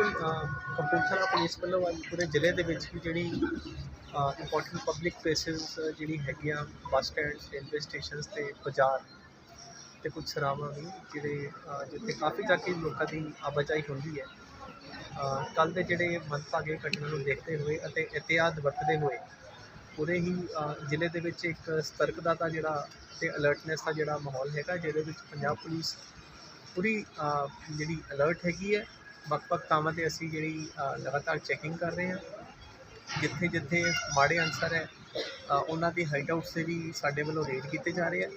ਬਿਲਕੁਲ ਅ, ਕਪੂਰਥਲਾ ਪੁਲਿਸ ਵੱਲੋਂ ਅੱਜ ਪੂਰੇ ਜ਼ਿਲ੍ਹੇ ਦੇ ਵਿੱਚ ਵੀ ਜਿਹੜੀ ਇੰਪੋਰਟੈਂਟ ਪਬਲਿਕ ਪਲੇਸਿਸ ਜਿਹੜੀ ਹੈਗੀਆਂ ਬੱਸ ਸਟੈਂਡਸ ਰੇਲਵੇ ਸਟੇਸ਼ਨਸ ਤੇ ਬਾਜ਼ਾਰ ਤੇ ਕੁਝ ਸਰਾਵਾਂ ਵੀ ਜਿਹੜੇ ਜਿੱਥੇ ਕਾਫੀ ਜਾ ਕੇ ਲੋਕਾਂ ਦੀ ਆਵਾਜਾਈ ਹੁੰਦੀ ਹੈ। ਕੱਲ ਦੇ ਜਿਹੜੇ ਮੰਦਭਾਗੇ ਘਟਨਾ ਨੂੰ ਦੇਖਦੇ ਹੋਏ ਅਤੇ ਇhtiyਾਤ ਵਰਤਦੇ ਹੋਏ ਪੂਰੇ ਹੀ ਜ਼ਿਲ੍ਹੇ ਦੇ ਵਿੱਚ ਇੱਕ ਸਤਰਕਤਾ ਦਾ ਜਿਹੜਾ ਤੇ ਅਲਰਟਨੈਸ ਦਾ ਜਿਹੜਾ ਮਾਹੌਲ ਹੈਗਾ ਜਿਹਦੇ ਵਿੱਚ ਪੰਜਾਬ ਪੁਲਿਸ ਪੂਰੀ ਜਿਹੜੀ ਅਲਰਟ ਹੈਗੀ ਹੈ ਵੱਖ-ਵੱਖ ਥਾਵਾਂ ਤੇ ਅਸੀਂ ਜਿਹੜੀ ਲਗਾਤਾਰ ਚੈਕਿੰਗ ਕਰ ਰਹੇ ਹਾਂ। ਜਿੱਥੇ ਜਿੱਥੇ ਮਾੜੇ ਅਨਸਰ ਹੈ ਉਹਨਾਂ ਦੀ ਹਾਈਟ ਆਊਟਸ ਤੇ ਵੀ ਸਾਡੇ ਵੱਲੋਂ ਰੇਡ ਕੀਤੇ ਜਾ ਰਹੇ ਆ।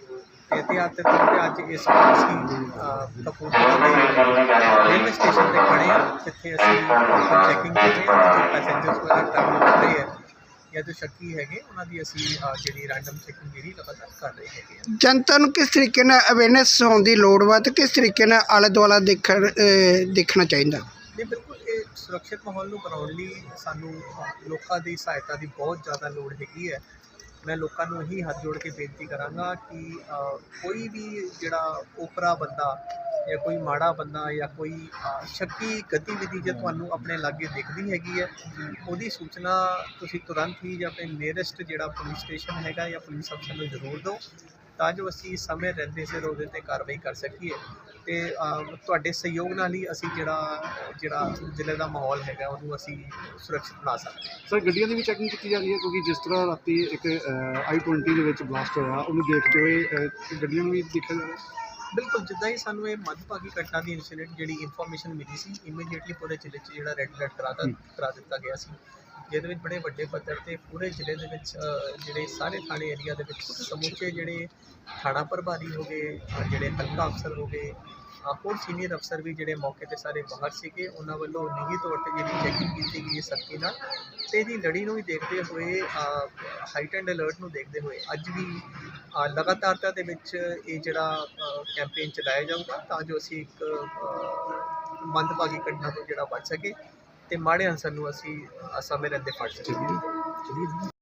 ਤੇ ਇhtiyਾਤ ਦੇ ਤੌਰ ਤੇ ਅੱਜ ਇਸ ਵਾਰ ਅਸੀਂ ਕਪੂਰਥਲਾ ਦੇ ਰੇਲਵੇ ਸਟੇਸ਼ਨ ਤੇ ਖੜੇ ਹਾਂ, ਜਿੱਥੇ ਅਸੀਂ ਚੈਕਿੰਗ ਕਰ ਰਹੇ ਹਾਂ, ਜੋ ਪੈਸੇਂਜਰਸ ਵਗੈਰਾ ਟਰੈਵਲ ਕਰ ਰਹੇ ਹੈ। ਜਾਂ ਜੋ ਸ਼ੱਕੀ ਹੈਗੇ ਉਹਨਾਂ ਦੀ ਅਸੀਂ ਜਿਹੜੀ ਰੈਂਡਮ ਚੈਕਿੰਗ ਜਿਹੜੀ ਲਗਾਤਾਰ ਕਰ ਰਹੇ ਹੈਗੇ ਜਨਤਾ ਨੂੰ ਕਿਸ ਤਰੀਕੇ ਨਾਲ ਅਵੇਅਰਨੈਸ ਹੋਣ ਦੀ ਲੋੜ ਵਾ ਤੇ ਕਿਸ ਤਰੀਕੇ ਨਾਲ ਆਲੇ ਦੁਆਲਾ ਦੇਖਣ ਅਹ, ਦੇਖਣਾ ਚਾਹੀਦਾ? ਨਹੀਂ ਬਿਲਕੁਲ ਇਹ ਸੁਰੱਖਿਅਤ ਮਾਹੌਲ ਨੂੰ ਬਣਾਉਣ ਲਈ ਸਾਨੂੰ ਲੋਕਾਂ ਦੀ ਸਹਾਇਤਾ ਦੀ ਬਹੁਤ ਜ਼ਿਆਦਾ ਲੋੜ ਹੈਗੀ ਹੈ। ਮੈਂ ਲੋਕਾਂ ਨੂੰ ਇਹੀ ਹੱਥ ਜੋੜ ਕੇ ਬੇਨਤੀ ਕਰਾਂਗਾ ਕਿ ਅ, ਕੋਈ ਵੀ ਜਿਹੜਾ ਓਪਰਾ ਬੰਦਾ ਜਾਂ ਕੋਈ ਮਾੜਾ ਬੰਦਾ ਜਾਂ ਕੋਈ ਸ਼ੱਕੀ ਗਤੀਵਿਧੀ ਜੇ ਤੁਹਾਨੂੰ ਆਪਣੇ ਲਾਗੇ ਦਿਖਦੀ ਹੈਗੀ ਹੈ, ਉਹਦੀ ਸੂਚਨਾ ਤੁਸੀਂ ਤੁਰੰਤ ਹੀ ਜਾਂ ਆਪਣੇ ਨੀਅਰੈਸਟ ਜਿਹੜਾ ਪੁਲਿਸ ਸਟੇਸ਼ਨ ਹੈਗਾ ਜਾਂ ਪੁਲਿਸ ਅਫਸਰ ਨੂੰ ਜ਼ਰੂਰ ਦਿਓ, ਤਾਂ ਜੋ ਅਸੀਂ ਸਮੇਂ ਰਹਿੰਦੇ ਸਿਰ ਉਹਦੇ ਤੇ ਕਾਰਵਾਈ ਕਰ ਸਕੀਏ। ਤੇ ਤੁਹਾਡੇ ਸਹਿਯੋਗ ਨਾਲ ਹੀ ਅਸੀਂ ਜਿਹੜਾ ਜਿਹੜਾ ਜ਼ਿਲ੍ਹੇ ਦਾ ਮਾਹੌਲ ਹੈਗਾ ਉਹਨੂੰ ਅਸੀਂ ਸੁਰੱਖਿਅਤ ਬਣਾ ਸਕਦੇ ਹਾਂ। ਸਰ, ਗੱਡੀਆਂ ਦੀ ਵੀ ਚੈਕਿੰਗ ਕੀਤੀ ਜਾ ਰਹੀ ਹੈ ਕਿਉਂਕਿ ਜਿਸ ਤਰ੍ਹਾਂ ਰਾਤੀ ਇੱਕ ਆਈ 20 ਦੇ ਵਿੱਚ ਬਲਾਸਟ ਹੋਇਆ, ਉਹਨੂੰ ਦੇਖਦੇ ਹੋਏ ਗੱਡੀਆਂ ਨੂੰ ਵੀ ਦੇਖਿਆ ਜਾ ਰਿਹਾ। ਬਿਲਕੁਲ ਜਿੱਦਾਂ ਹੀ ਸਾਨੂੰ ਇਹ ਮੰਦਭਾਗੀ ਘਟਨਾ ਦੀ ਇਨਸੀਡੈਂਟ ਜਿਹੜੀ ਇਨਫੋਰਮੇਸ਼ਨ ਮਿਲੀ ਸੀ ਇਮੀਡੀਏਟਲੀ ਪੂਰੇ ਜ਼ਿਲ੍ਹੇ 'ਚ ਜਿਹੜਾ ਰੈੱਡ ਅਲਰਟ ਕਰਾ ਦਿੱਤਾ ਕਰਾ ਦਿੱਤਾ ਗਿਆ ਸੀ। ਜਿਹਦੇ ਵਿੱਚ ਬੜੇ ਵੱਡੇ ਪੱਧਰ ਤੇ ਪੂਰੇ ਜ਼ਿਲ੍ਹੇ ਦੇ ਵਿੱਚ ਜਿਹੜੇ ਸਾਰੇ ਥਾਣੇ ਏਰੀਆ ਦੇ ਵਿੱਚ ਸਮੁੱਚੇ ਜਿਹੜੇ ਥਾਣਾ ਪ੍ਰਭਾਰੀ ਹੋ ਗਏ ਜਿਹੜੇ ਹਲਕਾ ਅਫਸਰ ਹੋ ਗਏ ਹੋਰ ਸੀਨੀਅਰ ਅਫਸਰ ਵੀ ਜਿਹੜੇ ਮੌਕੇ ਤੇ ਸਾਰੇ ਬਾਹਰ ਸੀਗੇ, ਉਹਨਾਂ ਵੱਲੋਂ ਨਿੱਜੀ ਤੌਰ ਤੇ ਜਿਹੜੀ ਚੈਕਿੰਗ ਕੀਤੀ ਗਈ ਸਖਤੀ ਨਾਲ। ਤੇ ਇਹਦੀ ਲੜੀ ਨੂੰ ਵੀ ਦੇਖਦੇ ਹੋਏ ਹਾਈਟ ਐਂਡ ਅਲਰਟ ਨੂੰ ਦੇਖਦੇ ਹੋਏ ਅੱਜ ਵੀ ਲਗਾਤਾਰਤਾ ਦੇ ਵਿੱਚ ਇਹ ਜਿਹੜਾ ਕੈਂਪੇਨ ਚਲਾਇਆ ਜਾਊਗਾ, ਤਾਂ ਜੋ ਅਸੀਂ ਇੱਕ ਮੰਦਭਾਗੀ ਘਟਨਾ ਤੋਂ ਜਿਹੜਾ ਬਚ ਸਕੇ ਤੇ ਮਾੜੇ ਅਨਸਰ ਨੂੰ ਅਸੀਂ ਸਮੇਂ ਰਹਿੰਦੇ ਫੜ ਸਕੀਏ।